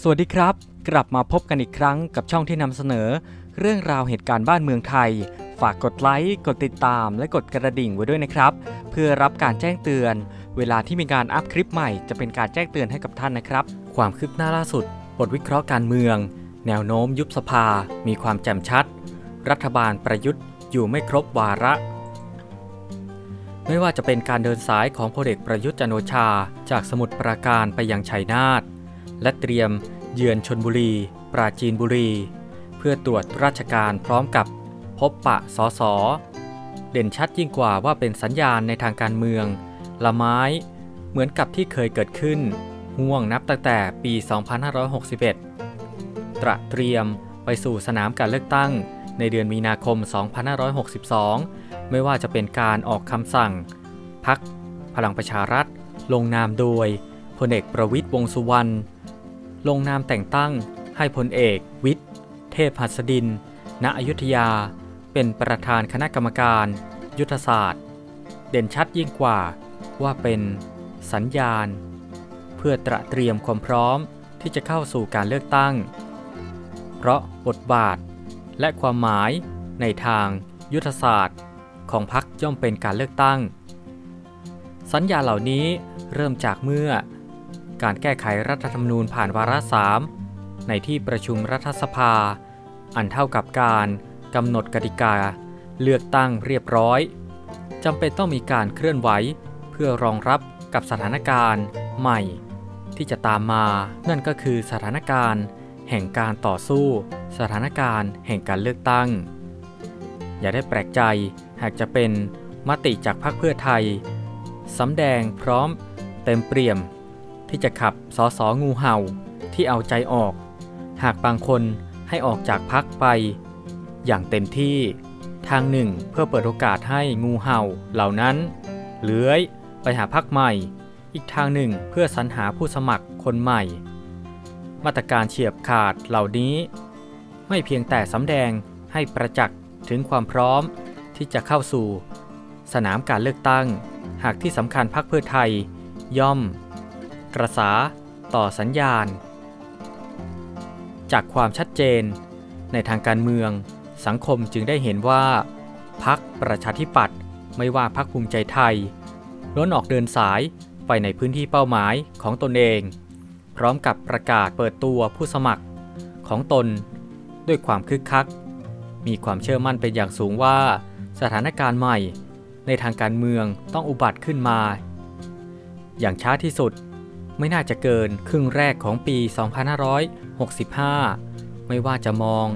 สวัสดีครับ กลับมาพบกันอีกครั้งกับช่องที่นำเสนอ เรื่องราวเหตุการณ์บ้านเมืองไทย ฝากกดไลค์กดติดตาม และกดกระดิ่งไว้ด้วยนะครับ เพื่อรับการแจ้งเตือน เวลาที่มีการอัพคลิปใหม่จะเป็นการแจ้งเตือนให้กับท่านนะครับ ความคืบหน้าล่าสุด บทวิเคราะห์การเมือง แนวโน้มยุบสภา มีความแจ่มชัด รัฐบาลประยุทธ์อยู่ไม่ครบวาระ ไม่ว่าจะเป็นการเดินสายของพลเอกประยุทธ์จันโอชา จากสมุทรปราการไปยังชัยนาท และเตรียมเยือนชนบุรี ปราจีนบุรี เพื่อตรวจราชการพร้อมกับพบปะสอสอเด่นชัดยิ่งกว่าว่าเป็นสัญญาณในทางการเมือง ละไม้ เหมือนกับที่เคยเกิดขึ้นห่วงนับตั้งแต่ปี 2561 ตระเตรียมไปสู่สนามการเลือกตั้งในเดือนมีนาคม 2562 ไม่ว่าจะเป็นการออกคำสั่ง พักพลังประชารัฐ ลงนามโดยพลเอกประวิตยวงสุวรรณ ลงนามแต่งตั้งให้พลเอก วิทย์ เทพหัสดิน ณ อยุธยา เป็นประธานคณะกรรมการ ยุทธศาสตร์ เด่นชัดยิ่งกว่าว่าเป็นสัญญาณ เพื่อตระเตรียมความพร้อมที่จะเข้าสู่การเลือกตั้ง เพราะบทบาทและความหมายในทางยุทธศาสตร์ของพรรคย่อมเป็นการเลือกตั้ง สัญญาเหล่านี้เริ่มจากเมื่อ การแก้ไขรัฐธรรมนูญผ่านวาระสามในที่ประชุมรัฐสภา อันเท่ากับการกำหนดกติกา เลือกตั้งเรียบร้อยจำเป็นต้องมีการเคลื่อนไหว เพื่อรองรับกับสถานการณ์ใหม่ ที่จะตามมา นั่นก็คือสถานการณ์ แห่งการต่อสู้ สถานการณ์ แห่งการเลือกตั้ง อย่าได้แปลกใจหากจะเป็นมติจากพรรคเพื่อไทยสำแดงพร้อมเต็มเปี่ยม ที่จะขับสอสองูเห่าที่เอาใจออก หากบางคนให้ออกจากพักไป อย่างเต็มที่ทางหนึ่งเพื่อเปิดโอกาสให้งูเห่าเหล่านั้น เลื้อยไปหาพักใหม่ อีกทางหนึ่งเพื่อสรรหาผู้สมัครคนใหม่ มาตรการเฉียบขาดเหล่านี้ ไม่เพียงแต่สำแดงให้ประจักษ์ถึงความพร้อมที่จะเข้าสู่ สนามการเลือกตั้ง หากที่สำคัญพรรคเพื่อไทย ย่อม กระสา ต่อสัญญาณ จากความชัดเจน ในทางการเมือง สังคมจึงได้เห็นว่าพักประชาธิปัตย์ไม่ว่าพักภูมิใจไทยล้นออกเดินสายไปในพื้นที่เป้าหมายของตนเอง พร้อมกับประกาศเปิดตัวผู้สมัครของตน ด้วยความคึกคัก มีความเชื่อมั่นเป็นอย่างสูงว่า สถานการณ์ใหม่ ในทางการเมืองต้องอุบัติขึ้นมา อย่างช้าที่สุด ไม่น่าจะเกินครึ่งแรกของปี 2565 ไม่ว่าจะมอง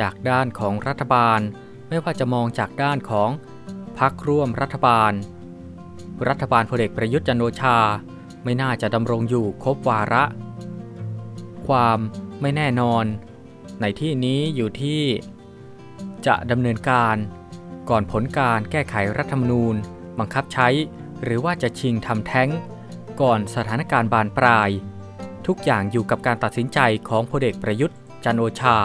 จากด้านของรัฐบาล ไม่ว่าจะมองจากด้านของพรรคร่วมรัฐบาล รัฐบาลพลเอกประยุทธ์จันโอชา ไม่น่าจะดำรงอยู่ครบวาระ ความไม่แน่นอน ในที่นี้อยู่ที่ จะดำเนินการก่อนผลการแก้ไขรัฐธรรมนูญ บังคับใช้ หรือว่าจะชิงทำแท้ง ก่อนสถานการณ์บานปลาย ทุกอย่างอยู่กับการตัดสินใจของพลเอกประยุทธ์ จันโอชา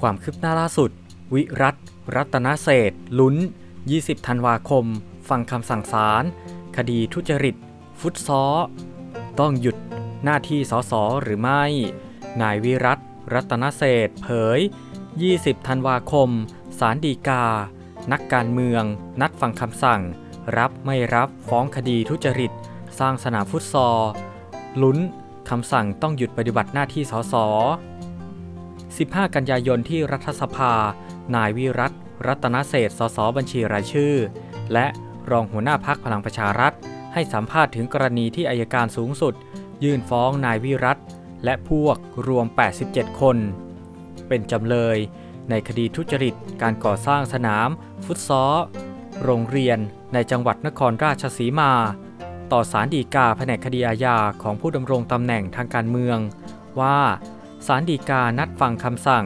ความคืบหน้าล่าสุด วิรัตรัตนเศษลุ้น 20 ธันวาคม ฟังคำสั่งศาลคดีทุจริต ฟุตซอต้องหยุดหน้าที่สสหรือไม่ นายวิรัตรัตนเศษเผย 20 ธันวาคมศาลฎีกา นักการเมือง นัดฟังคำสั่ง รับไม่รับฟ้องคดีทุจริต สร้างสนามฟุตซอล ลุ้นคำสั่งต้องหยุดปฏิบัติหน้าที่สส 15 กันยายนที่รัฐสภา นายวิรัตรัตนเศษสสบัญชีรายชื่อ และรองหัวหน้าพักพลังประชารัฐ ให้สัมภาษณ์ถึงกรณีที่อายการสูงสุด ยื่นฟ้องนายวิรัตและพวกรวม 87 คน เป็นจำเลยในคดีทุจริตการก่อสร้างสนาม ฟุตซอลโรงเรียนในจังหวัดนครราชสีมา ต่อสารดีกาแผนกคดีอาญาของผู้ดำรงตำแหน่งทางการเมือง ว่าสารดีกานัดฟังคำสั่ง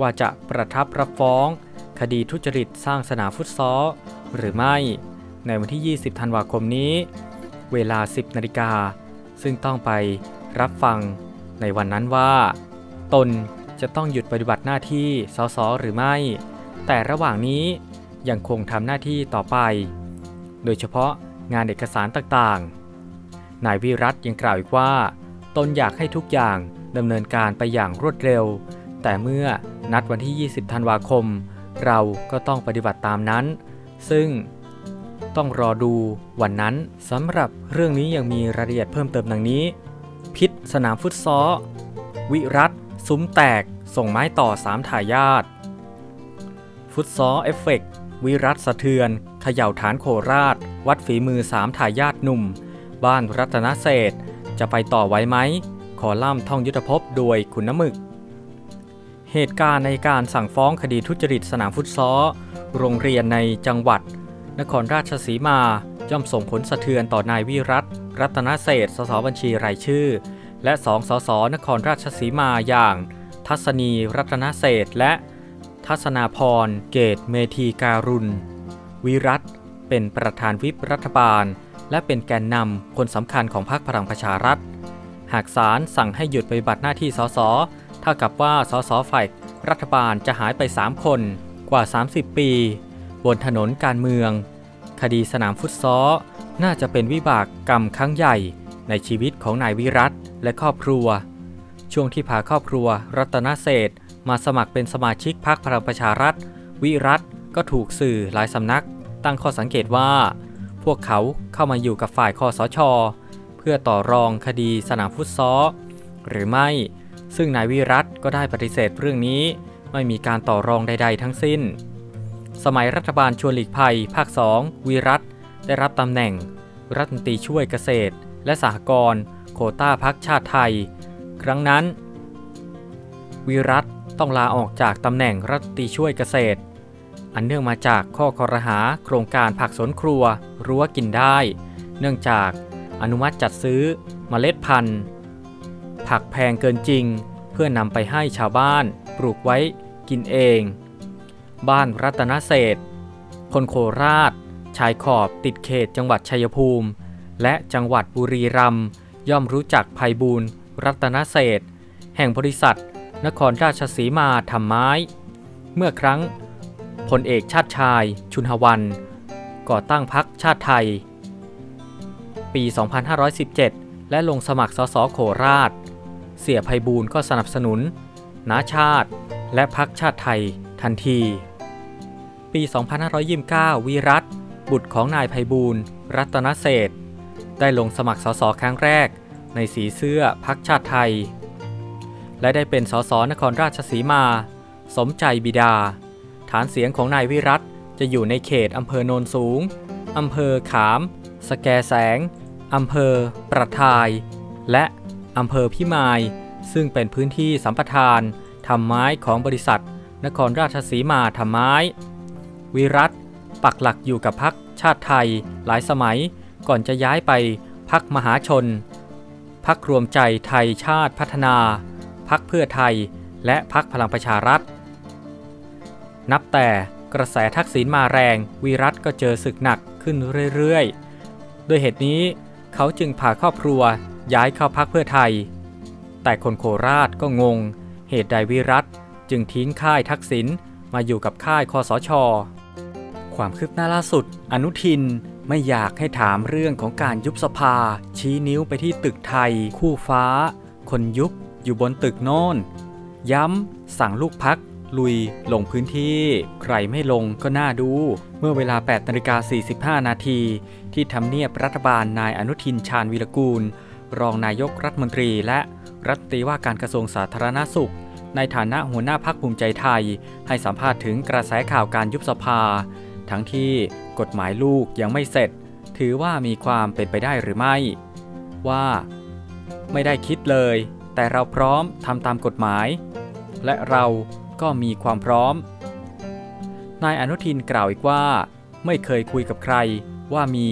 ว่าจะประทับรับฟ้อง คดีทุจริตสร้างสนามฟุตซอลหรือไม่ ในวันที่ 20 ธันวาคมนี้ เวลา 10 นาฬิกา ซึ่งต้องไปรับฟังในวันนั้นว่า ตนจะต้องหยุดปฏิบัติหน้าที่สสหรือไม่ แต่ระหว่างนี้ยังคงทำหน้าที่ต่อไป โดยเฉพาะ งานเอกสารต่างๆ นายวิรัตยังกล่าวอีกว่า ตนอยากให้ทุกอย่างดำเนินการไปอย่างรวดเร็ว แต่เมื่อนัดวันที่ 20 ธันวาคม เราก็ต้องปฏิบัติตามนั้น ซึ่งต้องรอดูวันนั้นสำหรับเรื่องนี้ยังมีรายละเอียดเพิ่มเติมดังนี้ พิษสนามฟุตซอลวิรัตซุ้มแตก ส่งไม้ต่อ 3 ถ่ายาทฟุตซอลเอฟเฟกต์วิรัตสะเทือนเขย่าฐานโคราช วัดฝีมือ3ถ่ายาทหนุ่ม บ้านรัตนเศษจะไปต่อไว้ไหม ขอล่ำท่องยุทธภพโดยขุนน้ำมึก เหตุการณ์ในการสั่งฟ้องคดีทุจริตสนามฟุตซอลโรงเรียนในจังหวัด นครราชสีมาย่อมส่งผลสะเทือนต่อนายวิรัตรัตนเศษสสบัญชีรายชื่อ และสองสสนครราชสีมาอย่าง ทัศนีรัตนเศษและทัศนาพรเกตเมธีการุณ วิรัต เป็นประธานวิปรัฐบาล และเป็นแกนนำคนสำคัญของพรรคพลังประชารัฐ หากศาลสั่งให้หยุดปฏิบัติหน้าที่สส เท่ากับว่าสสฝ่ายรัฐบาลจะหายไป 3 คนกว่า 30 ปี บนถนนการเมือง คดีสนามฟุตซอลน่าจะเป็นวิบากกรรมครั้งใหญ่ ในชีวิตของนายวิรัตและครอบครัว ช่วงที่พาครอบครัว รัตนเศรษฐ์มาสมัครเป็นสมาชิกพรรคพลังประชารัฐ วิรัตก็ถูกสื่อหลายสำนัก ตั้งข้อสังเกตว่า พวกเขาเข้ามาอยู่กับฝ่ายคอสช เพื่อต่อรองคดีสนามฟุตซอลหรือไม่ ซึ่งนายวิรัตก็ได้ปฏิเสธเรื่องนี้ ไม่มีการต่อรองใด ๆ ทั้งสิ้น สมัยรัฐบาลชวนหลีกภัย ภาค 2 วิรัตได้รับตำแหน่ง รัฐมนตรีช่วยเกษตร และสหกรณ์โควต้าพักชาติไทย ครั้งนั้น วิรัตต้องลาออกจากตำแหน่งรัฐมนตรีช่วยเกษตร อันเนื่องมาจากข้อคอรหาโครงการผักสวนครัวรั้วกินได้ เนื่องจากอนุมัติจัดซื้อเมล็ดพันธุ์ ผักแพงเกินจริง เพื่อนำไปให้ชาวบ้านปลูกไว้กินเอง บ้านรัตนเศษคนโคราช ชายขอบติดเขตจังหวัดชัยภูมิ และจังหวัดบุรีรัมย์ย่อมรู้จักภัยบูลย์รัตนเศษแห่งบริษัท นครราชสีมาทำไม้ เมื่อครั้ง พลเอกชาติชาย ชุนหวัน ก่อตั้งพรรคชาติไทย ปี 2517 และลงสมัครสสโคราช เสียภัยบูลก็สนับสนุนนาชาติ และพรรคชาติไทยทันที ปี 2529 วิรัตบุตรของนายภัยบูลรัตนเศษได้ลงสมัครสสครั้งแรก ในสีเสื้อพรรคชาติไทย และได้เป็นสสนครราชสีมา สมใจบิดา ฐานเสียงของนายวิรัตจะอยู่ในเขตอำเภอโนนสูง อำเภอขาม สแกแสง อำเภอ ประทาย และอำเภอพิมาย ซึ่งเป็นพื้นที่สัมปทานทำไม้ของบริษัท นครราชสีมาทำไม้ วิรัตปักหลักอยู่กับพักชาติไทยหลายสมัยก่อนจะย้ายไปพักมหาชน พักรวมใจไทยชาติพัฒนา พักเพื่อไทย และพักพลังประชารัฐ นับแต่กระแสทักษิณมาแรงวิรัตก็เจอศึกหนักขึ้นเรื่อยๆ ด้วยเหตุนี้เขาจึงพาครอบครัวย้ายเข้าพักเพื่อไทย แต่คนโคราชก็งง เหตุใดวิรัตจึงทิ้งค่ายทักษิณมาอยู่กับค่ายคอสช ความคืบหน้าล่าสุด อนุทินไม่อยากให้ถามเรื่องของการยุบสภา ชี้นิ้วไปที่ตึกไทย คู่ฟ้า คนยุบอยู่บนตึกโน่น ย้ำสั่งลูกพัก ลุยลงพื้นที่ ใครไม่ลงก็น่าดู เมื่อเวลา 8นาฬิกา45 นาที ที่ทำเนียบรัฐบาลนายอนุทินชาญวีรกูล รองนายกรัฐมนตรีและรัฐตรีว่าการกระทรวงสาธารณสุข ในฐานะหัวหน้าพักภูมิใจไทย ให้สัมภาษณ์ถึงกระแสข่าวการยุบสภา ทั้งที่กฎหมายลูกยังไม่เสร็จ ถือว่ามีความเป็นไปได้หรือไม่ ว่า ไม่ได้คิดเลย แต่เราพร้อมทำตามกฎหมาย และเรา ก็มีความพร้อม นายอนุทินกล่าวอีกว่า ไม่เคยคุยกับใครว่ามี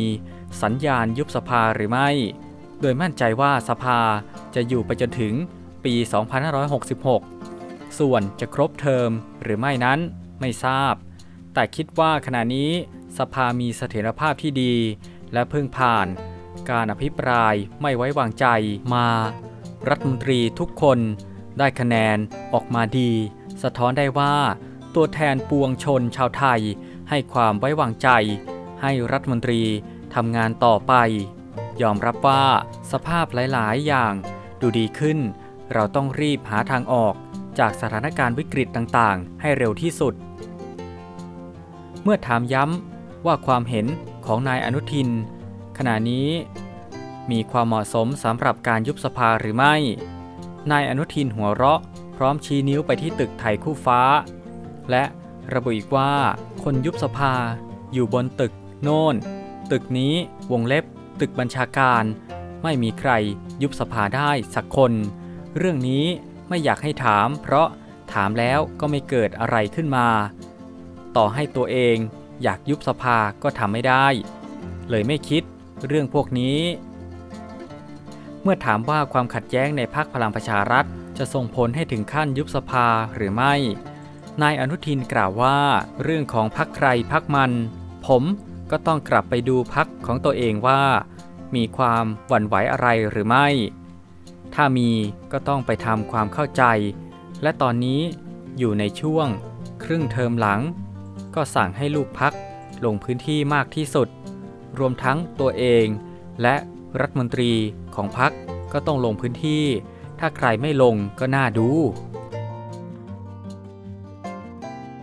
สัญญาณยุบสภาหรือไม่ โดยมั่นใจว่าสภาจะอยู่ไปจนถึงปี 2566 ส่วนจะครบเทอมหรือไม่นั้นไม่ทราบ แต่คิดว่าขณะนี้สภามีเสถียรภาพที่ดี และเพิ่งผ่านการอภิปรายไม่ไว้วางใจมา รัฐมนตรีทุกคนได้คะแนนออกมาดี สะท้อนได้ว่า ตัวแทนปวงชนชาวไทย ให้ความไว้วางใจ ให้รัฐมนตรีทำงานต่อไป ยอมรับว่าสภาพหลาย ๆ อย่าง ดูดีขึ้น เราต้องรีบหาทางออกจากสถานการณ์วิกฤตต่าง ๆ ให้เร็วที่สุด เมื่อถามย้ำว่าความเห็นของนายอนุทิน ขณะนี้ มีความเหมาะสมสำหรับการยุบสภาหรือไม่ นายอนุทินหัวเราะ พร้อมชี้นิ้วไปที่ตึกไทยคู่ฟ้า และระบุอีกว่าคนยุบสภา อยู่บนตึก โน่น ตึกนี้วงเล็บ ตึกบัญชาการ ไม่มีใครยุบสภาได้สักคน เรื่องนี้ไม่อยากให้ถาม เพราะถามแล้วก็ไม่เกิดอะไรขึ้นมา ต่อให้ตัวเองอยากยุบสภาก็ทำไม่ได้ เลยไม่คิดเรื่องพวกนี้ เมื่อถามว่าความขัดแย้งในพรรคพลังประชารัฐ จะส่งผลให้ถึงขั้นยุบสภาหรือไม่ นายอนุทินกล่าวว่า เรื่องของพรรคใครพรรคมัน ผมก็ต้องกลับไปดูพรรคของตัวเองว่า มีความหวั่นไหวอะไรหรือไม่ ถ้ามีก็ต้องไปทำความเข้าใจ และตอนนี้อยู่ในช่วง ครึ่งเทอมหลัง ก็สั่งให้ลูกพักลงพื้นที่มากที่สุด รวมทั้งตัวเอง และรัฐมนตรีของพักก็ต้องลงพื้นที่ ถ้าใครไม่ลงก็น่าดู